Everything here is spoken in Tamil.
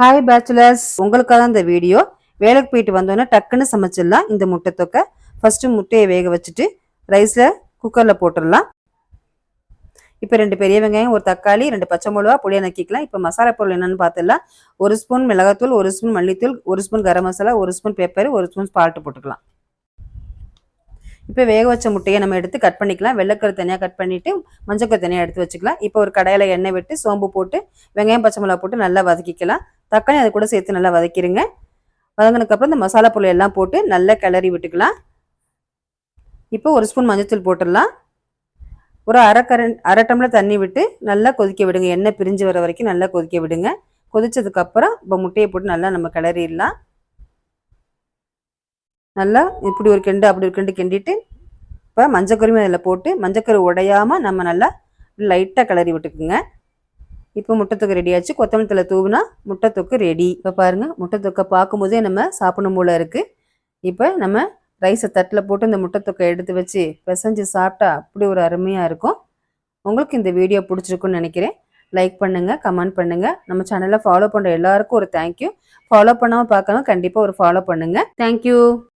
ஹாய் பேச்சுலர்ஸ் உங்களுக்காக தான் இந்த வீடியோ வேலைக்கு போயிட்டு வந்தோன்னே டக்குன்னு சமைச்சிடலாம் இந்த முட்டை தொக்கை. ஃபஸ்ட்டு முட்டையை வேக வச்சுட்டு ரைஸில் குக்கரில் போட்டுடலாம். இப்போ ரெண்டு பெரிய வெங்காயம் ஒரு தக்காளி ரெண்டு பச்சை மிளகா பொடியாக நக்கிக்கலாம் இப்போ மசாலா பொருள் என்னென்னு பார்த்துடலாம். ஒரு ஸ்பூன் மிளகாத்தூள் ஒரு ஸ்பூன் மல்லித்தூள் ஒரு ஸ்பூன் கரம் மசாலா ஒரு ஸ்பூன் பெப்பர் ஒரு ஸ்பூன் சால்ட்டு போட்டுக்கலாம். இப்போ வேக வச்ச முட்டையை நம்ம எடுத்து கட் பண்ணிக்கலாம். வெள்ளைக்கரு தனியாக கட் பண்ணிவிட்டு மஞ்சக்கரு தனியாக எடுத்து வச்சுக்கலாம். இப்போ ஒரு கடையில் எண்ணெய் விட்டு சோம்பு போட்டு வெங்காயம் பச்சை மிளகா போட்டு நல்லா வதக்கிக்கலாம். தக்காளி அது கூட சேர்த்து நல்லா வதக்கிடுங்க வதங்கினதுக்கப்புறம் இந்த மசாலா பொருள் எல்லாம் போட்டு நல்லா கிளறி விட்டுக்கலாம். இப்போ ஒரு ஸ்பூன் மஞ்சத்தூள் போட்டுடலாம். ஒரு அரை அரை டம்ளர் தண்ணி விட்டு நல்லா கொதிக்க விடுங்க. எண்ணெய் பிரிஞ்சு வர வரைக்கும் நல்லா கொதிக்க விடுங்க. கொதிச்சதுக்கப்புறம் இப்போ முட்டையை போட்டு நல்லா நம்ம கிளறிடலாம். நல்லா இப்படி ஒரு கிண்டு அப்படி ஒரு கிண்டு கிண்டிட்டு இப்போ மஞ்சக்கருமே அதில் போட்டு மஞ்சக்கரு உடையாமல் நம்ம நல்லா லைட்டாக கிளறி விட்டுக்குங்க. இப்போ முட்டைத்தொக்கு ரெடி ஆச்சு. கொத்தமல்லி தலை தூவுனா முட்டைத்தொக்கு ரெடி இப்போ பாருங்கள் முட்டைத்தொக்கை பார்க்கும்போதே நம்ம சாப்பிடணும் போல இருக்குது இப்போ நம்ம ரைஸை தட்டில் போட்டு இந்த முட்டைத்தொக்கை எடுத்து வச்சு பிசைஞ்சு சாப்பிட்டா அப்படி ஒரு அருமையாக இருக்கும். உங்களுக்கு இந்த வீடியோ பிடிச்சிருக்குன்னு நினைக்கிறேன். லைக் பண்ணுங்கள் கமெண்ட் பண்ணுங்கள் நம்ம சேனலை ஃபாலோ பண்ணுற எல்லாருக்கும் ஒரு தேங்க்யூ ஃபாலோ பண்ணாமல் பார்க்கணும் கண்டிப்பாக ஒரு ஃபாலோ பண்ணுங்கள் தேங்க்யூ